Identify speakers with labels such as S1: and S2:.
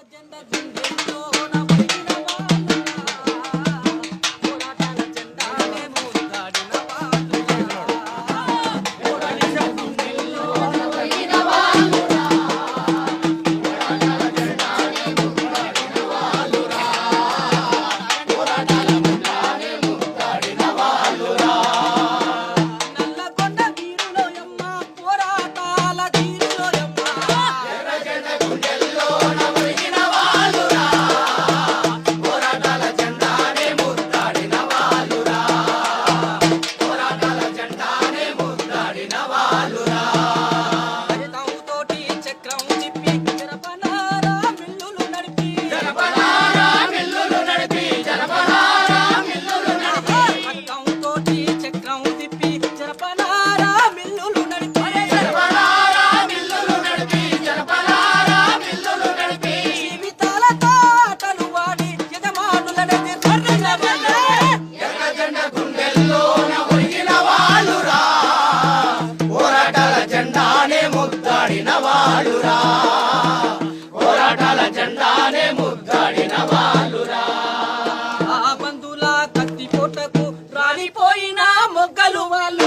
S1: agenda. పోయినా మొగ్గలు వాళ్ళు